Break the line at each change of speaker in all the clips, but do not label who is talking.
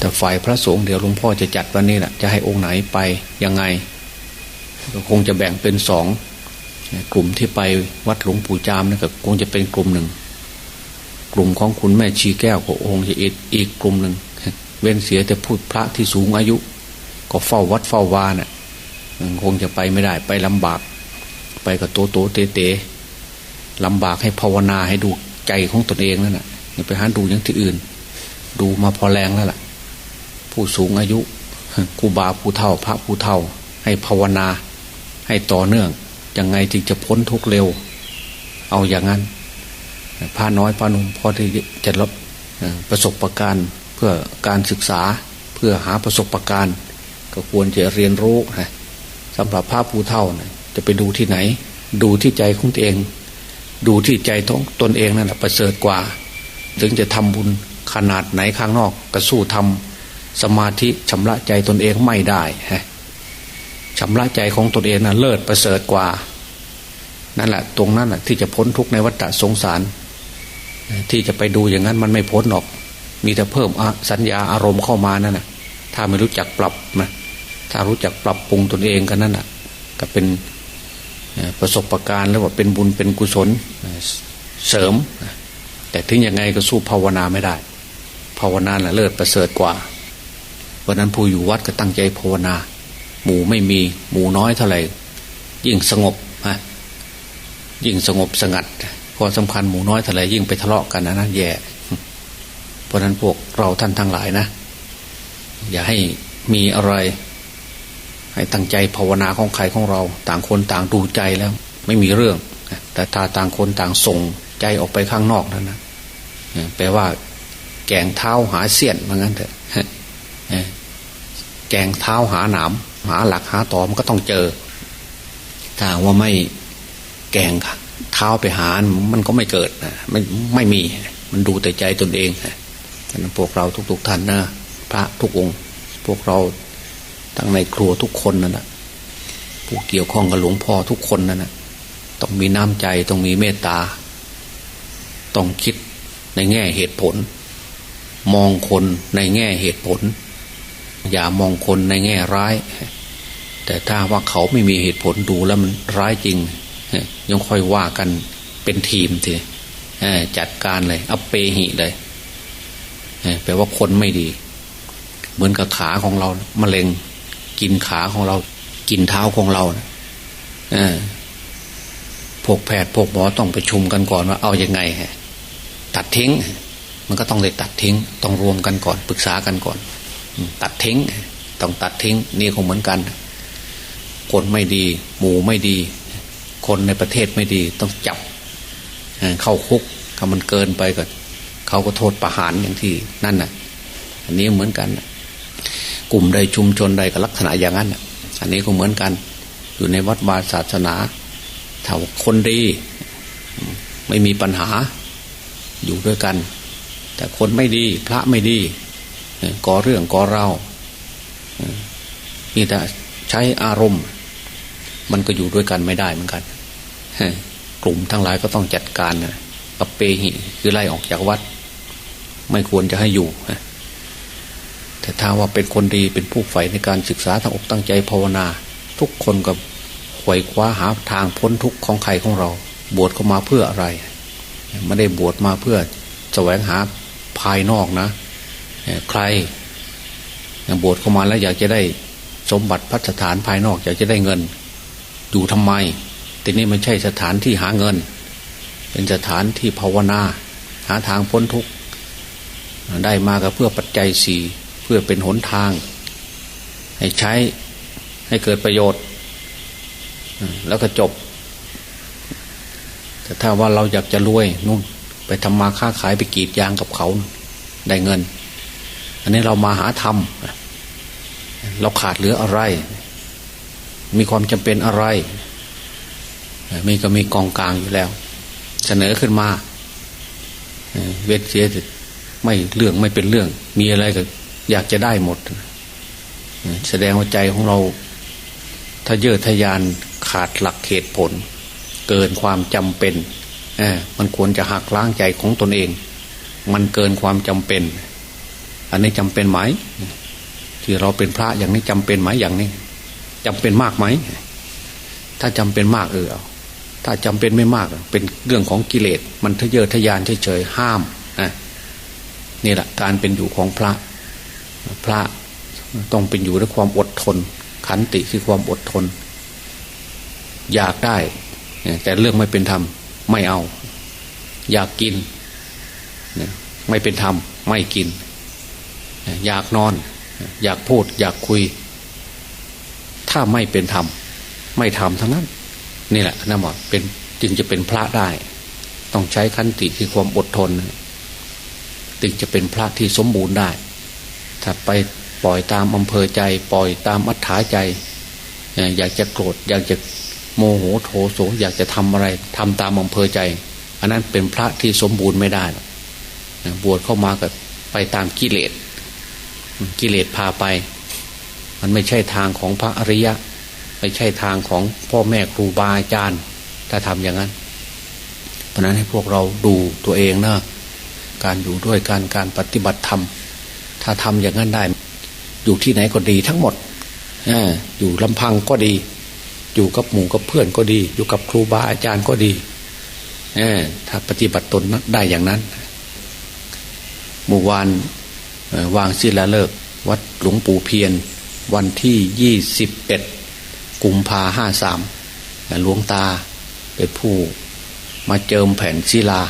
แต่ฝ่ายพระสงฆ์เดี๋ยวหลวงพ่อจะจัดวันนี้แหละจะให้องค์ไหนไปยังไงก็คงจะแบ่งเป็นสองกลุ่มที่ไปวัดหลวงปู่จามนะก็คงจะเป็นกลุ่มหนึ่ง กลุ่มของคุณแม่ชีแก้วก็องค์จะอีกอีกกลุ่มหนึ่งเว้นเสียแต่พูดพระที่สูงอายุ ก็เฝ้าวัดเฝ้าวานะ่ะคงจะไปไม่ได้ไปลำบาก ไปกับโตโตเตเตลำบากให้ภาวนาให้ดูใจของตนเองนั่นแหะอย่าไปหาดูอย่างที่อื่น ดูมาพอแรงแล้วล่ะ ผู้สูงอายุครูบาผู้เฒ่า พระผู้เฒ่า ให้ภาวนา ให้ต่อเนื่องยังไงจึงจะพ้นทุกเร็ว เอาอย่างนั้นพระน้อยพระนุ่มพอที่จะรับประสบประการเพื่อการศึกษาเพื่อหาประสบประการก็ควรจะเรียนรู้นะสำหรับพระผู้เฒ่านะจะไปดูที่ไหน ดูที่ใจของตัวเอง ดูที่ใจของตนเองนั่นแหละประเสริฐกว่า ถึงจะทำบุญขนาดไหนข้างนอก ก็สู้ทำ สมาธิชำระใจตนเองไม่ได้ฮะชำระใจของตนเองนะ่ะเลิศประเสริฐกว่า นั่นแหละ ตรงนั้นแหะที่จะพ้นทุกข์ในวัฏสงสาร ที่จะไปดูอย่างนั้นมันไม่พ้นหรอก มีแต่เพิ่มสัญญาอารมณ์เข้ามานั่นแหะถ้าไม่รู้จักปรับนะถ้ารู้จักปรับปรุงตนเองกันนั่นแหะก็เป็นประสบะการณ์แล้วว่าเป็นบุญเป็นกุศลเสริม แต่ถึงยังไงก็สู้ภาวนาไม่ได้ ภาวนาแหละเลิศประเสริฐกว่า วันนั้นผู้อยู่วัดก็ตั้งใจภาวนา หมู่ไม่มีหมู่น้อยเท่าไหร่ ยิ่งสงบฮะยิ่งสงบสงัดพอสำคัญหมู่น้อยเท่าไหร่ยิ่งไปทะเลาะกันนะนั่นแย่เพราะนั้นพวกเราท่านทั้งหลายนะ อย่าให้มีอะไร ให้ตั้งใจภาวนาของใครของเรา ต่างคนต่างดูใจแล้ว ไม่มีเรื่อง แต่ถ้าต่างคนต่างส่งใจออกไปข้างนอกนั่นนะแปลว่าแกงเท้าหาเสี้ยนเหมือนกันเถอะ แกงเท้าหาหนามหาหลักหาตอมก็ต้องเจอ ถ้าว่าไม่แกงเท้าไปหา มันก็ไม่เกิดนะไม่ไม่มี มันดูแต่ใจตนเองนะฉะนั้นพวกเราทุกๆท่านนะพระทุกองค์ พวกเราทั้งในครัวทุกคนนั่นแหะผู้เกี่ยวข้องกับหลวงพ่อทุกคนนั่นแหะต้องมีน้ำใจต้องมีเมตตา ต้องคิดในแง่เหตุผล มองคนในแง่เหตุผล อย่ามองคนในแง่ร้าย แต่ถ้าว่าเขาไม่มีเหตุผลดูแล้วมันร้ายจริง ยังค่อยว่ากันเป็นทีมทีจัดการเลยอัปเปหิเลยแปลว่าคนไม่ดี เหมือนกับขาของเรามะเร็งกินขาของเรา กินเท้าของเราพวกแพทย์พวกหมอต้องไปชุมกันก่อนว่าเอาอยัางไงตัดทิ้ง มันก็ต้องเลยตัดทิ้ง ต้องรวมกันก่อนปรึกษากันก่อน ตัดทิ้ง ต้องตัดทิ้ง นี่คงเหมือนกัน คนไม่ดี หมู่ไม่ดี คนในประเทศไม่ดีต้องจับ เข้าคุกถ้ามันเกินไปก็เขาก็โทษประหารอย่างที่นั่นน่ะ อันนี้เหมือนกัน กลุ่มใดชุมชนใดก็ลักษณะอย่างนั้นอันนี้ก็เหมือนกัน อยู่ในวัดวาศาสนาถ้าคนดีไม่มีปัญหาอยู่ด้วยกัน แต่คนไม่ดี พระไม่ดี ก่อเรื่องก่อเล่ามีแต่ใช้อารมณ์ มันก็อยู่ด้วยกันไม่ได้เหมือนกันกลุ่มทั้งหลายก็ต้องจัดการกับเปหิคือไล่ออกจากวัด ไม่ควรจะให้อยู่แต่ถ้าว่าเป็นคนดีเป็นผู้ใฝ่ในการศึกษาทางอกตั้งใจภาวนา ทุกคนกับขวยคว้าหาทางพ้นทุกข์ของใครของเรา บวชเข้ามาเพื่ออะไร ไม่ได้บวชมาเพื่อแสวงหาภายนอกนะ ใครบวชเข้ามาแล้วอยากจะได้สมบัติพัฒฐานภายนอก อยากจะได้เงิน อยู่ทำไมแต่นี่ไม่ใช่สถานที่หาเงิน เป็นสถานที่ภาวนา หาทางพ้นทุกข์ได้มาก็เพื่อปัจจัยสี่เพื่อเป็นหนทาง ให้ใช้ให้เกิดประโยชน์ แล้วก็จบ แต่ถ้าว่าเราอยากจะรวยนู่น ไปทำมาค้าขายไปกีดยางกับเขา ได้เงิน อันนี้เรามาหาทำเราขาดเหลืออะไร มีความจำเป็นอะไร มีก็มีกองกลางอยู่แล้ว เสนอขึ้นมา เวทเสียไม่เรื่องไม่เป็นเรื่อง มีอะไรก็อยากจะได้หมด แสดงว่าใจของเรา ถ้าเยอทะยานขาดหลักเหตุผล เกินความจำเป็นมันควรจะหักล้างใจของตนเอง มันเกินความจำเป็น อันนี้จำเป็นไหม ที่เราเป็นพระอย่างนี้จำเป็นไหมอย่างนี้จำเป็นมากไหม ถ้าจำเป็นมากเออถ้าจำเป็นไม่มาก เป็นเรื่องของกิเลส มันทะเยอทะยานเฉยๆห้ามนะนี่แหละการเป็นอยู่ของพระ พระต้องเป็นอยู่ด้วยความอดทน ขันติคือความอดทน อยากได้ แต่เรื่องไม่เป็นธรรมไม่เอา อยากกิน ไม่เป็นธรรมไม่กิน อยากนอน อยากพูด อยากคุย ถ้าไม่เป็นธรรม ไม่ทำทั้งนั้น นี่แหละนะหมอเป็นจึงจะเป็นพระได้ ต้องใช้ขันติคือความอดทน จึงจะเป็นพระที่สมบูรณ์ได้ ถ้าไปปล่อยตามอำเภอใจ ปล่อยตามอัธยาใจ อยากจะโกรธอยากจะโมโหโทโสอยากจะทำอะไรทำตามอำเภอใจ อันนั้นเป็นพระที่สมบูรณ์ไม่ได้บวชเข้ามากับไปตามกิเลส กิเลสพาไป มันไม่ใช่ทางของพระอริยะ ไม่ใช่ทางของพ่อแม่ครูบาอาจารย์ ถ้าทำอย่างนั้น เพราะนั้นให้พวกเราดูตัวเองนะการอยู่ด้วยการการปฏิบัติธรรม ถ้าทำอย่างนั้นได้ อยู่ที่ไหนก็ดีทั้งหมดอยู่ลำพังก็ดี อยู่กับหมู่กับเพื่อนก็ดี อยู่กับครูบาอาจารย์ก็ดีถ้าปฏิบัติตนได้อย่างนั้นเมื่อวาน วางศิลาเลิกวัดหลวงปู่เพียนวันที่ยี่สิบเอ็ดกุมภาห้าสามหลวงตาเป็นผู้มาเจิมแผ่นศิลา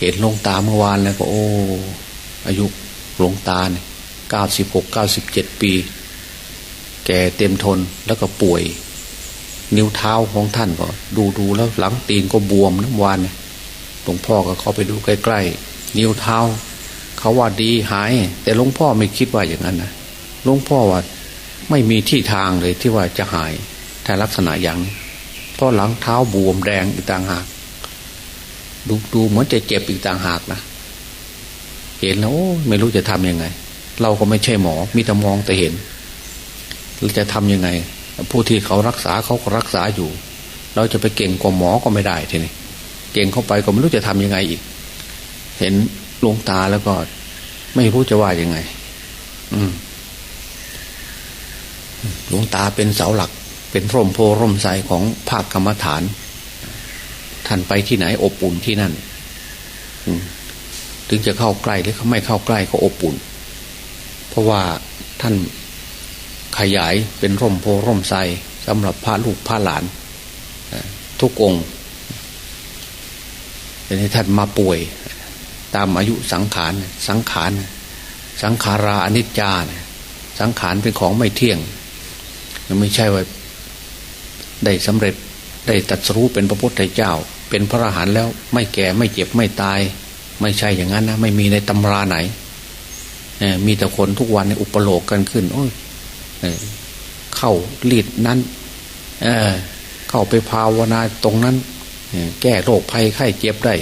เห็นหลวงตาเมื่อวานแล้วก็โอ้ อายุหลวงตาเนี่ยเก้าสิบหกเก้าสิบเจ็ดปี แก่เต็มทนแล้วก็ป่วย นิ้วเท้าของท่านก็ดูดูแล้วหลังตีนก็บวมน้ำวานหลวงพ่อก็เข้าไปดูใกล้ๆ นิ้วเท้า เขาว่าดีหาย แต่หลวงพ่อไม่คิดว่าอย่างนั้นนะหลวงพ่อว่าไม่มีที่ทางเลยที่ว่าจะหายแต่ลักษณะอย่างเพราะหลังเท้าบวมแดงอีกต่างหาก ดูดูเหมือนจะเจ็บอีกต่างหากนะเห็นแล้วไม่รู้จะทํำยังไง เราก็ไม่ใช่หมอ มีแต่มองแต่เห็นเราจะทํำยังไง ผู้ที่เขารักษาเขาก็รักษาอยู่ เราจะไปเก่งกว่าหมอก็ไม่ได้ทีนี้เก่งเข้าไปก็ไม่รู้จะทํำยังไงอีก เห็น หลวงตาแล้วก็ ไม่รู้จะว่ายังไง อืมหลวงตาเป็นเสาหลัก เป็นร่มโพร่มใสของภาคกรรมฐาน ท่านไปที่ไหนอบอุ่นที่นั่นถึงจะเข้าใกล้หรือเขาไม่เข้าใกล้ก็อบอุ่น เพราะว่าท่านขยายเป็นร่มโพร่มใสสำหรับพระลูกพระหลานทุกองค์แต่นี้ท่านมาป่วย ตามอายุสังขารสังขารสังขาราอนิจจาสังขารเป็นของไม่เที่ยงมันไม่ใช่ว่าได้สำเร็จได้ตัดสู้เป็นพระพุทธเจ้า เป็นพระอรหันต์แล้วไม่แก่ไม่เจ็บไม่ตาย ไม่ใช่อย่างนั้นนะไม่มีในตำราไหนมีแต่คนทุกวันในอุปโลกกันขึ้น โอ้ยเข้าลีดนั้นเข้าไปภาวนาตรงนั้น แก้โรคภัยไข้เจ็บได้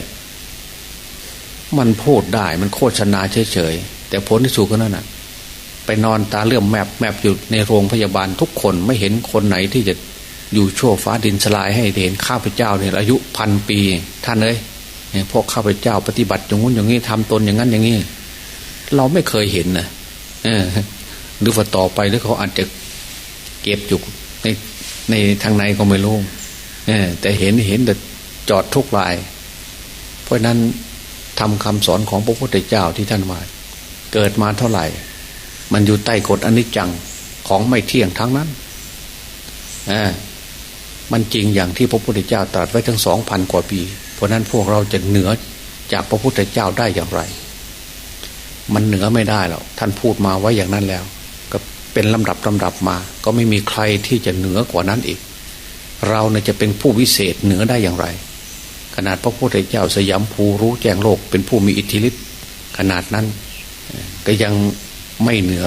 มันพูดได้มันโฆษณาเฉยๆ แต่ผลที่สุดก็นั่นน่ะ ไปนอนตาเลื่อมแมบแมบอยู่ในโรงพยาบาลทุกคนไม่เห็นคนไหนที่จะอยู่ชั่วฟ้าดินสลายให้เห็นข้าพเจ้าเนี่ยอายุพันปีท่านเลยพวกข้าพเจ้าปฏิบัติอย่างงู้นอย่างนี้ทำตนอย่างนั้นอย่างนี้ เราไม่เคยเห็นนะเออหรือว่าต่อไปหรือเขาอาจจะเก็บอยู่ในในทางในก็ไม่รู้เออแต่เห็นเห็นแต่จอดทุกลาย เพราะนั้น ทำคำสอนของพระพุทธเจ้าที่ท่านว่าเกิดมาเท่าไหร่ มันอยู่ใต้กฎอนิจจังของไม่เที่ยงทั้งนั้นอ่ามันจริงอย่างที่พระพุทธเจ้าตรัสไว้ทั้งสองพันกว่าปี เพราะนั้นพวกเราจะเหนือจากพระพุทธเจ้าได้อย่างไร มันเหนือไม่ได้หรอกท่านพูดมาไว้อย่างนั้นแล้ว ก็เป็นลำดับลำดับมา ก็ไม่มีใครที่จะเหนือกว่านั้นอีก เราเนี่ยจะเป็นผู้วิเศษเหนือได้อย่างไร ขนาดพระพุทธเจ้าสยามภูรู้แจ้งโลกเป็นผู้มีอิทธิฤทธิ์ขนาดนั้น ก็ยังไม่เหนือ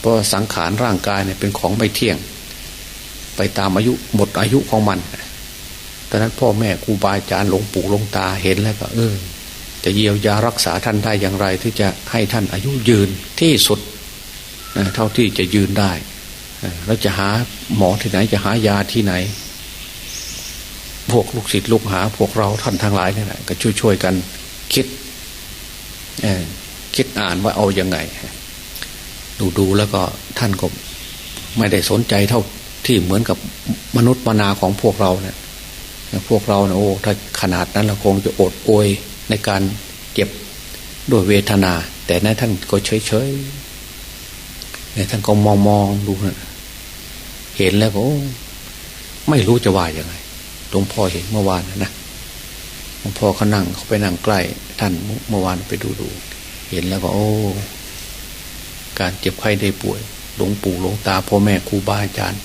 เพราะสังขารร่างกายเนี่ยเป็นของไม่เที่ยง ไปตามอายุหมดอายุของมันตอนนั้นพ่อแม่ครูบาอาจารย์หลวงปู่หลวงตาเห็นแล้วก็เออจะเยียวยารักษาท่านได้อย่างไร ที่จะให้ท่านอายุยืนที่สุดเท่าที่จะยืนได้ แล้วจะหาหมอที่ไหนจะหายาที่ไหน พวกลูกศิษย์ลูกหา พวกเราท่านทั้งหลายนี่แหละก็ช่วยๆกันคิดคิดอ่านว่าเอาอยัางไง ดูดูแล้วก็ท่านก็ไม่ได้สนใจเท่าที่เหมือนกับมนุษย์มนาของพวกเราเนี่ยพวกเราเนี่ยโอ้ถ้าขนาดนั้นเราคงจะอดโอยในการเจ็บด้วยเวทนา แต่นั้นท่านก็เฉยเฉยเนี่ยท่านก็มองมองดูนะเห็นแล้วก็โอ้ไม่รู้จะว่ายังไง ลวงพ่อเห็นเมื่อวานนะหลวงพ่อเขานั่งเขาไปนั่งใกล้ ท่านเมื่อวานไปดูดู เห็นแล้วก็ โอ้ การเจ็บไข้ได้ป่วย หลวงปู่หลวงตาพ่อแม่ครูบาอาจารย์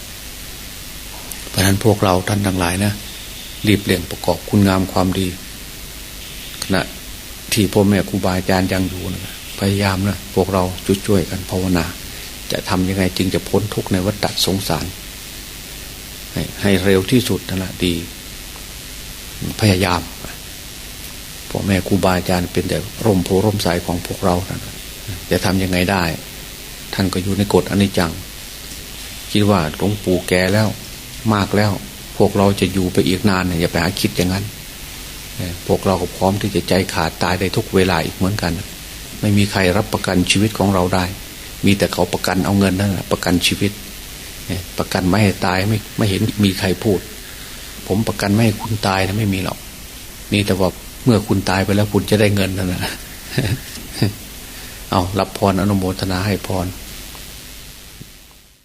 เพราะนั้นพวกเราท่านทั้งหลายนะรีบเร่งประกอบคุณงามความดี ขณะที่พ่อแม่ครูบาอาจารย์ยังอยู่นะพยายามนะพวกเราช่วยๆกันภาวนา จะทำยังไงจึงจะพ้นทุกข์ในวัฏสงสารให้ให้เร็วที่สุดนั่นแหละดี พยายามพ่อแม่ครูบาอาจารย์เป็นแต่ร่มโพร่มใสของพวกเราจะทำยังไงได้ ท่านก็อยู่ในกฎอนิจจัง คิดว่าหลวงปู่แก่แล้วมากแล้ว พวกเราจะอยู่ไปอีกนานเนี่ยอย่าไปหาคิดอย่างนั้นพวกเราก็พร้อมที่จะใจขาดตายได้ทุกเวลาอีกเหมือนกัน ไม่มีใครรับประกันชีวิตของเราได้ มีแต่เขาประกันเอาเงินนั่นแหละประกันชีวิต ประกันไม่ให้ตายไม่ไม่เห็นมีใครพูด ผมประกันไม่ให้คุณตายนะไม่มีหรอกมีแต่ว่าเมื่อคุณตายไปแล้วคุณจะได้เงินนั่นแหละเอารับพรอนุโมทนาให้พร